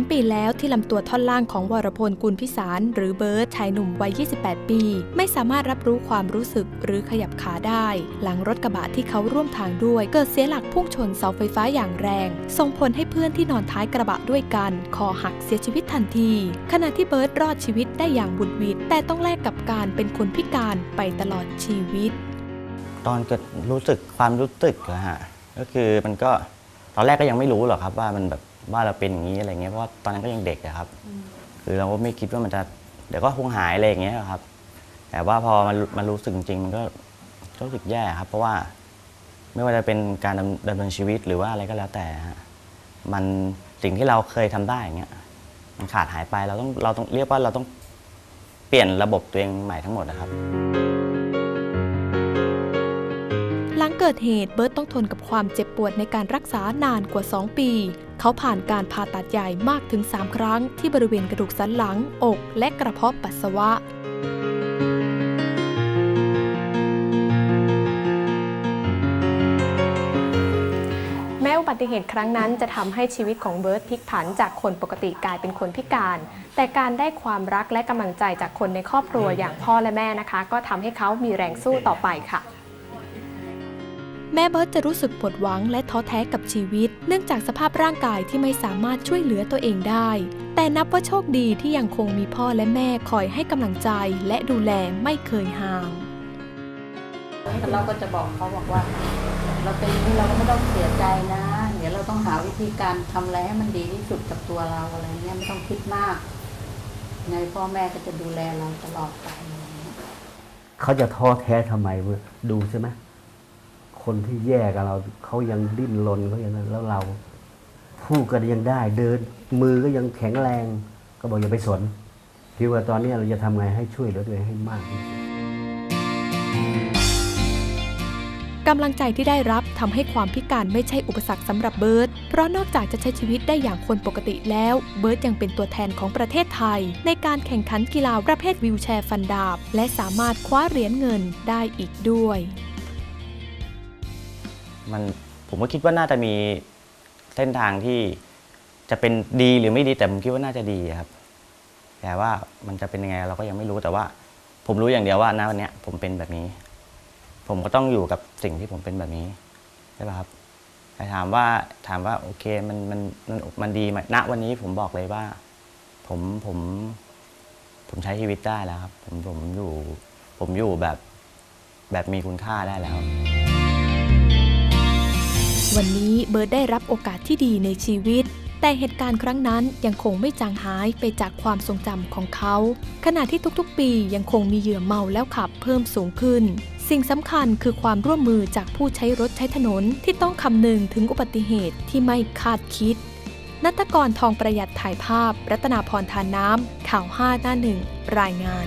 3 ปีแล้วที่ลำตัวท่อนล่างของวรพลกุลพิสารหรือเบิร์ตชายหนุ่มวัย 28 ปี ไม่สามารถรับรู้ความรู้สึกหรือขยับขาได้ หลังรถกระบะที่เขาร่วมทางด้วย เกิดเสียหลักพุ่งชนเสาไฟฟ้าอย่างแรง ส่งผลให้เพื่อนที่นอนท้ายกระบะด้วยกัน คอหักเสียชีวิตทันที ขณะที่เบิร์ตรอดชีวิตได้อย่างบุดหวิดแต่ต้องแลกกับการเป็นคนพิการไปตลอดชีวิต ตอนเกิดรู้สึกความรู้สึกอะฮะก็คือมันก็ ตอนแรกก็ยังไม่รู้หรอกครับ ว่ามันแบบว่าเราเป็นอย่างนี้อะไรเงี้ยเพราะว่าตอนนั้นก็ยังเด็กอะครับ คือเราก็ไม่คิดว่ามันจะเดี๋ยวก็คงหายอะไรอย่างเงี้ยครับ แต่ว่าพอมันมันรู้สึกจริงมันก็ก็รู้สึกแย่ครับ เพราะว่าไม่ว่าจะเป็นการดำดำเนินชีวิตหรือว่าอะไรก็แล้วแต่ฮะมันสิ่งที่เราเคยทำได้อย่างเงี้ยมันขาดหายไปเราต้องเราต้องเรียกว่าเราต้องเปลี่ยนระบบตัวเองใหม่ทั้งหมดนะครับ เกิดเหตุเบิร์ตต้องทนกับความเจ็บปวดในการรักษานานกว่า 2 ปี เขาผ่านการผ่าตัดใหญ่มากถึง 3 ครั้ง ที่บริเวณกระดูกสันหลัง อก และกระเพาะปัสสาวะแม้อุบัติเหตุครั้งนั้นจะทำให้ชีวิตของเบิร์ตพลิกผันจากคนปกติกลายเป็นคนพิการ แต่การได้ความรักและกำลังใจจากคนในครอบครัวอย่างพ่อและแม่นะคะ ก็ทำให้เขามีแรงสู้ต่อไปค่ะ แม่เบิร์ตจะรู้สึกปวดหวังและท้อแท้กับชีวิต เนื่องจากสภาพร่างกายที่ไม่สามารถช่วยเหลือตัวเองได้ แต่นับว่าโชคดีที่ยังคงมีพ่อและแม่คอยให้กำลังใจและดูแลไม่เคยห่างเราก็จะบอกเขาบอกว่า เราเป็นอย่างนี้เราก็ไม่ต้องเสียใจนะ เดี๋ยวเราต้องหาวิธีการทำอะไรให้มันดีที่สุดกับตัวเราอะไรเงี้ยไม่ต้องคิดมากไงพ่อแม่ก็จะดูแลเราตลอดไปอะไรเงี้ยเขาจะท้อแท้ทำไมเว้ยดูใช่ไหม คนที่แย่กับเราเขายังดิ้นรนเขายังนั้นแล้วเราพูดกันยังได้เดิน มือก็ยังแข็งแรง ก็บอกอย่าไปสนคิดว่าตอนนี้เราจะทำไงให้ช่วยเหลือตัวเองให้มากที่สุดกำลังใจที่ได้รับทำให้ความพิการไม่ใช่อุปสรรคสำหรับเบิร์ตเพราะนอกจากจะใช้ชีวิตได้อย่างคนปกติแล้ว เบิร์ตยังเป็นตัวแทนของประเทศไทย ในการแข่งขันกีฬาประเภทวิวแชร์ฟันดาบ และสามารถคว้าเหรียญเงินได้อีกด้วย มันผมก็คิดว่าน่าจะมีเส้นทางที่จะเป็นดีหรือไม่ดีแต่ผมคิดว่าน่าจะดีครับ แต่ว่ามันจะเป็นยังไงเราก็ยังไม่รู้แต่ว่า ผมรู้อย่างเดียวว่าณวันนี้ผมเป็นแบบนี้ ผมก็ต้องอยู่กับสิ่งที่ผมเป็นแบบนี้ใช่ป่ะครับแต่ถามว่าถามว่าโอเคมันมันมันมันดีไหมณวันนี้ผมบอกเลยว่า ผมผมผมใช้ชีวิตได้แล้วครับ ผมผมอยู่ผมอยู่แบบแบบมีคุณค่าได้แล้ว วันนี้เบิร์ดได้รับโอกาสที่ดีในชีวิต แต่เหตุการณ์ครั้งนั้นยังคงไม่จางหายไปจากความทรงจำของเขา ขณะที่ทุกๆ ปียังคงมีเหยื่อเมาแล้วขับเพิ่มสูงขึ้น สิ่งสำคัญคือความร่วมมือจากผู้ใช้รถใช้ถนนที่ต้องคำนึงถึงอุบัติเหตุที่ไม่คาดคิดนัตกรทองประหยัดถ่ายภาพ รัตนาพรทานน้ำ ข่าว5หน้าหนึ่งรายงาน